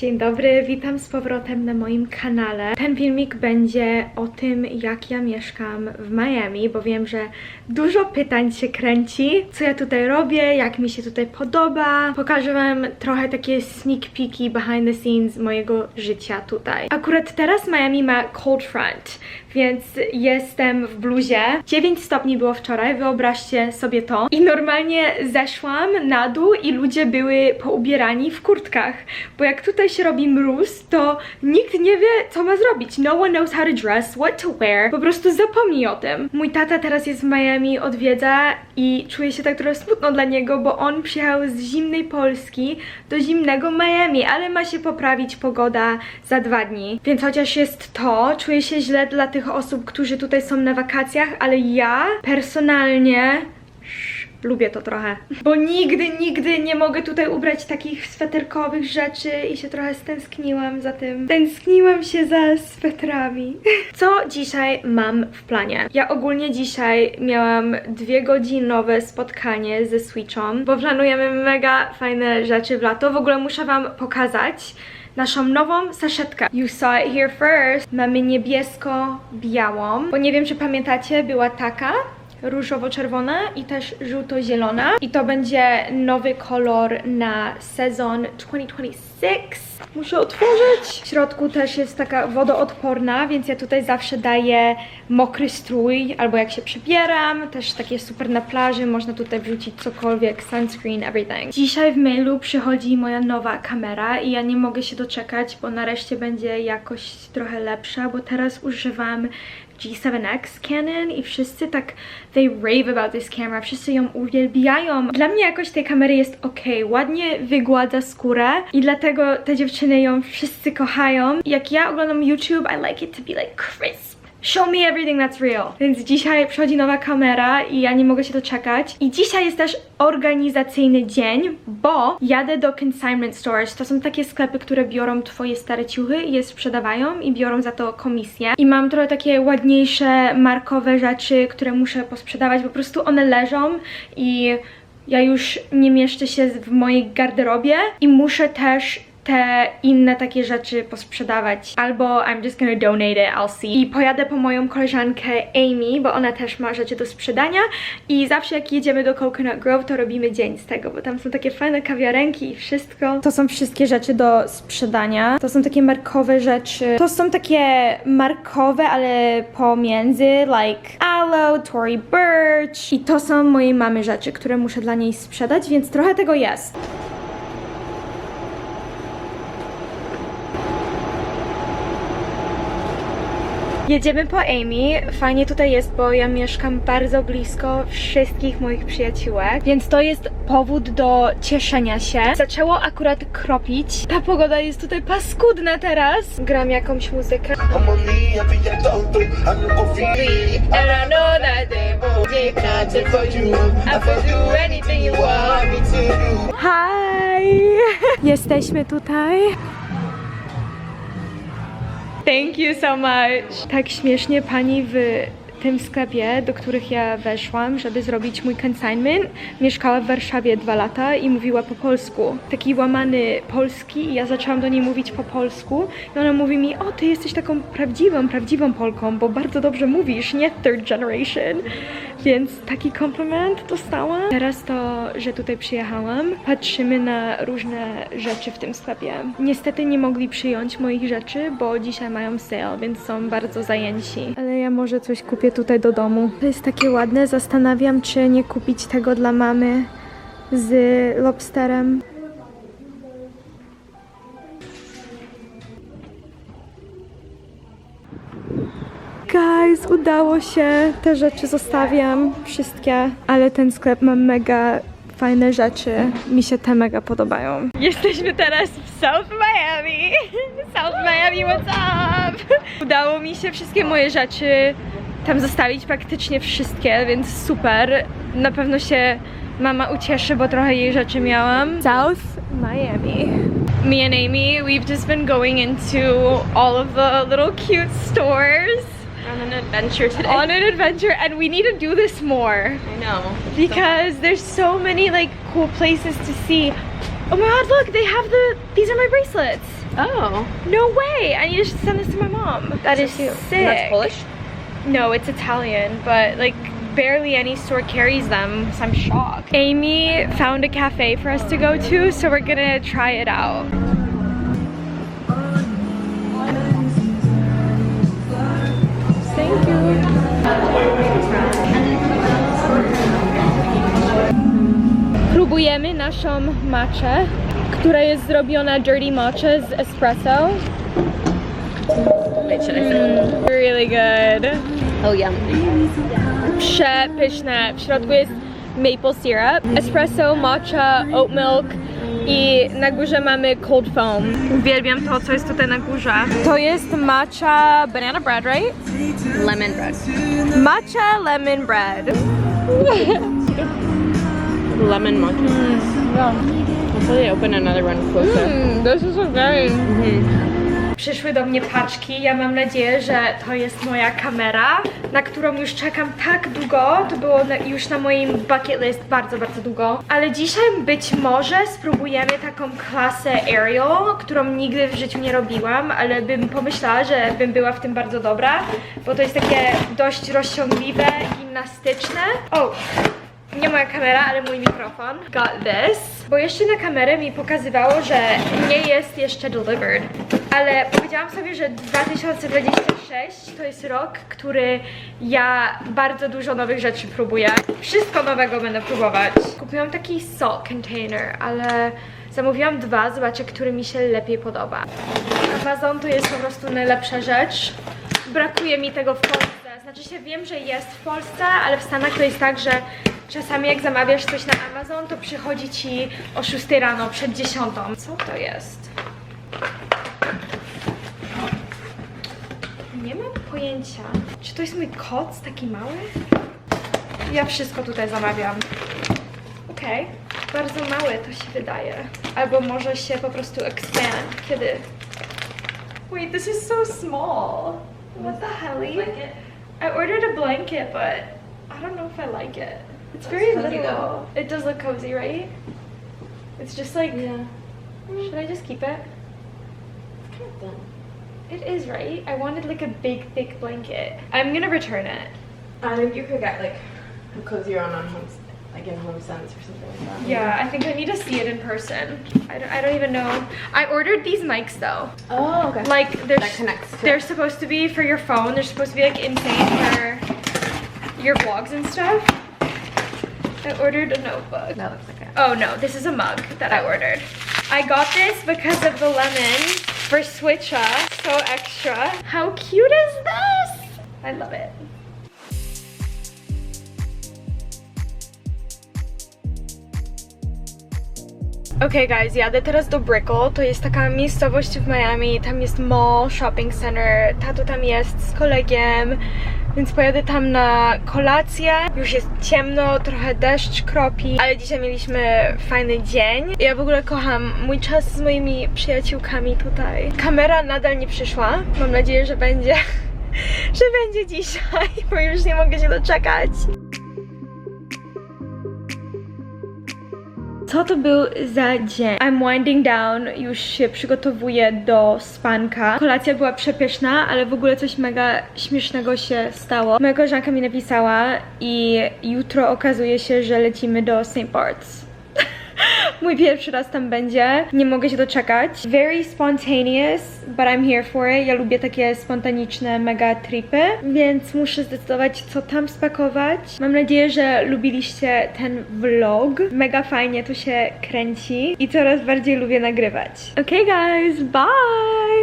Dzień dobry, witam z powrotem na moim kanale. Ten filmik będzie o tym, jak ja mieszkam w Miami, bo wiem, że dużo pytań się kręci, co ja tutaj robię, jak mi się tutaj podoba. Pokażę wam trochę takie sneak peeki behind the scenes mojego życia tutaj. Akurat teraz Miami ma cold front, więc jestem w bluzie. 9 stopni było wczoraj, wyobraźcie sobie to. I normalnie zeszłam na dół i ludzie były poubierani w kurtkach, bo jak tutaj się robi mróz, to nikt nie wie, co ma zrobić. No one knows how to dress, what to wear. Po prostu zapomnij o tym. Mój tata teraz jest w Miami, odwiedza i czuję się tak trochę smutno dla niego, bo on przyjechał z zimnej Polski do zimnego Miami, ale ma się poprawić pogoda za dwa dni. Więc chociaż jest to, czuję się źle dla tych osób, którzy tutaj są na wakacjach, ale ja personalnie lubię to trochę. Bo nigdy, nigdy nie mogę tutaj ubrać takich sweterkowych rzeczy i się trochę stęskniłam za tym. Tęskniłam się za swetrami. Co dzisiaj mam w planie? Ja ogólnie dzisiaj miałam dwie godzinowe spotkanie ze Switchą, bo planujemy mega fajne rzeczy w lato. W ogóle muszę wam pokazać naszą nową saszetkę. You saw it here first. Mamy niebiesko-białą, bo nie wiem, czy pamiętacie, była taka różowo-czerwona i też żółto-zielona. I to będzie nowy kolor na sezon 2026. Muszę otworzyć. W środku też jest taka wodoodporna, więc ja tutaj zawsze daję mokry strój, albo jak się przebieram, też takie super na plaży, można tutaj wrzucić cokolwiek, sunscreen, everything. Dzisiaj w mailu przychodzi moja nowa kamera i ja nie mogę się doczekać, bo nareszcie będzie jakość trochę lepsza, bo teraz używam G7X Canon i wszyscy tak they rave about this camera, wszyscy ją uwielbiają. Dla mnie jakość tej kamery jest ok, ładnie wygładza skórę i dlatego te dziewczyny ją wszyscy kochają. Jak ja oglądam YouTube, I like it to be like crisp. Show me everything that's real. Więc dzisiaj przychodzi nowa kamera i ja nie mogę się doczekać. I dzisiaj jest też organizacyjny dzień, bo jadę do consignment stores. To są takie sklepy, które biorą twoje stare ciuchy i je sprzedawają i biorą za to komisję. I mam trochę takie ładniejsze, markowe rzeczy, które muszę posprzedawać. Po prostu one leżą i ja już nie mieszczę się w mojej garderobie i muszę też te inne takie rzeczy posprzedawać. Albo I'm just gonna donate it, I'll see. I pojadę po moją koleżankę Amy, bo ona też ma rzeczy do sprzedania i zawsze jak jedziemy do Coconut Grove, to robimy dzień z tego, bo tam są takie fajne kawiarenki i wszystko. To są wszystkie rzeczy do sprzedania. To są takie markowe rzeczy. To są takie markowe, ale pomiędzy, like Aloe, Tory Burch. I to są mojej mamy rzeczy, które muszę dla niej sprzedać, więc trochę tego jest. Jedziemy po Amy. Fajnie tutaj jest, bo ja mieszkam bardzo blisko wszystkich moich przyjaciółek, więc to jest powód do cieszenia się. Zaczęło akurat kropić. Ta pogoda jest tutaj paskudna teraz. Gram jakąś muzykę. Hi! Jesteśmy tutaj. Thank you so much. Tak śmiesznie pani w tym sklepie, do których ja weszłam, żeby zrobić mój consignment, mieszkała w Warszawie dwa lata i mówiła po polsku. Taki łamany polski i ja zaczęłam do niej mówić po polsku i ona mówi mi, o ty jesteś taką prawdziwą, prawdziwą Polką, bo bardzo dobrze mówisz, nie third generation. Więc taki komplement dostałam. Teraz to, że tutaj przyjechałam, patrzymy na różne rzeczy w tym sklepie. Niestety nie mogli przyjąć moich rzeczy, bo dzisiaj mają sale, więc są bardzo zajęci. Ja może coś kupię tutaj do domu. To jest takie ładne, zastanawiam czy nie kupić tego dla mamy z lobsterem. Guys, udało się. Te rzeczy zostawiam, wszystkie, ale ten sklep ma mega fajne rzeczy. Mi się te mega podobają. Jesteśmy teraz w South Miami. South Miami, what's up? Udało mi się wszystkie moje rzeczy tam zostawić, praktycznie wszystkie, więc super. Na pewno się mama ucieszy, bo trochę jej rzeczy miałam. South Miami. Me and Amy, we've just been going into all of the little cute stores on an adventure today. on an adventure and we need to do this more I know. because there's so many like cool places to see. Oh my god, look, they have the these are my bracelets. Oh. No way! I need to send this to my mom. That is sick. And that's Polish? No, it's Italian, but like barely any store carries them, so I'm shocked. Amy found a cafe for us to go to, so we're gonna try it out. Próbujemy naszą matchę, która jest zrobiona dirty matcha z espresso. Finish? Really good. Oh, yum. przepyszne. W środku jest maple syrup, espresso, matcha, oat milk i na górze mamy cold foam. Uwielbiam to, co jest tutaj na górze. To jest matcha banana bread, right? Lemon bread. Matcha lemon bread. Lemon matcha. Mm, Hopefully they open another one closer. Mm, this is okay. Przyszły do mnie paczki. Ja mam nadzieję, że to jest moja kamera, na którą już czekam tak długo. To było już na moim bucket list bardzo, bardzo długo. Ale dzisiaj być może spróbujemy taką klasę aerial, którą nigdy w życiu nie robiłam, ale bym pomyślała, że bym była w tym bardzo dobra, bo to jest takie dość rozciągliwe, gimnastyczne. O, nie moja kamera, ale mój mikrofon. Got this. Bo jeszcze na kamerę mi pokazywało, że nie jest jeszcze delivered. Ale powiedziałam sobie, że 2026 to jest rok, który ja bardzo dużo nowych rzeczy próbuję. Wszystko nowego będę próbować. Kupiłam taki salt container, ale zamówiłam dwa. Zobaczę, który mi się lepiej podoba. Amazon to jest po prostu najlepsza rzecz. Brakuje mi tego w Polsce. Znaczy się wiem, że jest w Polsce, ale w Stanach to jest tak, że czasami jak zamawiasz coś na Amazon, to przychodzi ci o 6 rano, przed 10. Co to jest? Nie mam pojęcia. Czy to jest mój koc taki mały? Ja wszystko tutaj zamawiam. Okej. Bardzo małe to się wydaje. Albo może się po prostu expand, kiedy... Wait, this is so small. What the hell? I ordered a blanket, but I don't know if I like it. It's very little. though. It does look cozy, right? It's just like, Yeah. should I just keep it? It is, right? I wanted like a big, thick blanket. I'm gonna return it. I think you could get like a cozier on on home, like in Home Sense or something like that. Yeah, I think I need to see it in person. I don't, I don't even know. I ordered these mics though. Oh, okay. Like they're That connects to they're it. supposed to be for your phone. They're supposed to be like insane for your vlogs and stuff. I ordered a notebook. that looks like it. Oh no, this is a mug that I ordered. I got this because of the lemon for Switcha. So extra. How cute is this? I love it. Okay guys, Yeah, jadę teraz do Brickell. To jest taka miejscowość w Miami. Tam jest mall, shopping center. Tato tam jest z kolegiem. Więc pojadę tam na kolację. Już jest ciemno, trochę deszcz kropi, ale dzisiaj mieliśmy fajny dzień. Ja w ogóle kocham mój czas z moimi przyjaciółkami tutaj. Kamera nadal nie przyszła. Mam nadzieję, że będzie, że będzie dzisiaj, bo już nie mogę się doczekać. Co to był za dzień? I'm winding down, już się przygotowuję do spanka. Kolacja była przepyszna, ale w ogóle coś mega śmiesznego się stało. Moja koleżanka mi napisała i jutro okazuje się, że lecimy do St. Bart's. Mój pierwszy raz tam będzie. Nie mogę się doczekać. Very spontaneous, but I'm here for it. Ja lubię takie spontaniczne mega tripy, więc muszę zdecydować, co tam spakować. Mam nadzieję, że lubiliście ten vlog. Mega fajnie to się kręci i coraz bardziej lubię nagrywać. Okay, guys, bye!